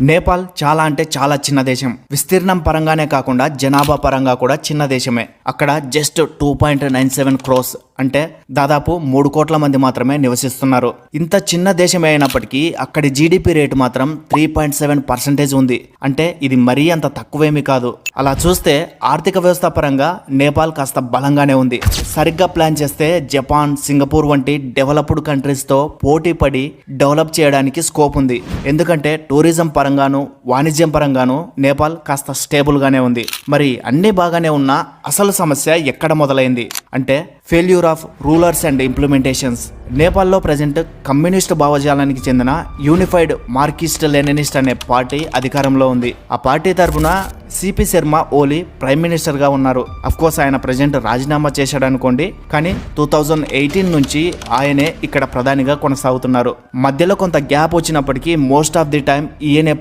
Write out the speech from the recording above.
నేపాల్ చాలా అంటే చాలా చిన్న దేశం. విస్తీర్ణం పరంగానే కాకుండా జనాభా పరంగా కూడా చిన్న దేశమే. అక్కడ just two point nine seven crores అంటే దాదాపు మూడు కోట్ల మంది మాత్రమే నివసిస్తున్నారు. ఇంత చిన్న దేశమే అయినప్పటికీ అక్కడి జీడిపి రేటు మాత్రం త్రీ పాయింట్ సెవెన్ పర్సెంటేజ్ ఉంది. అంటే ఇది మరీ అంత తక్కువేమీ కాదు. అలా చూస్తే ఆర్థిక వ్యవస్థ పరంగా నేపాల్ కాస్త బలంగానే ఉంది. సరిగ్గా ప్లాన్ చేస్తే జపాన్ సింగపూర్ వంటి డెవలప్డ్ కంట్రీస్తో పోటీ పడి డెవలప్ చేయడానికి స్కోప్ ఉంది. ఎందుకంటే టూరిజం పరంగాను వాణిజ్యం పరంగాను నేపాల్ కాస్త స్టేబుల్గానే ఉంది. మరి అన్ని బాగానే ఉన్న అసలు సమస్య ఎక్కడ మొదలైంది? అంటే failure of rulers and implementations నేపాల్లో ప్రజెంట్ కమ్యూనిస్ట్ భావజాలానికి చెందిన యూనిఫైడ్ మార్కిస్ట్ లెనినిస్ట్ అనే పార్టీ అధికారంలో ఉంది. ఆ పార్టీ తరఫున సిపి శర్మ ఓలీ ప్రైమ్ మినిస్టర్గా ఉన్నారు. కోర్స్ ఆయన ప్రజెంట్ రాజీనామా చేశాడు అనుకోండి కానీ టూ థౌజండ్ ఎయిటీన్ నుంచి ఆయనే ఇక్కడ ప్రధానిగా కొనసాగుతున్నారు. మధ్యలో కొంత గ్యాప్ వచ్చినప్పటికీ మోస్ట్ ఆఫ్ ది టైం ఈయనే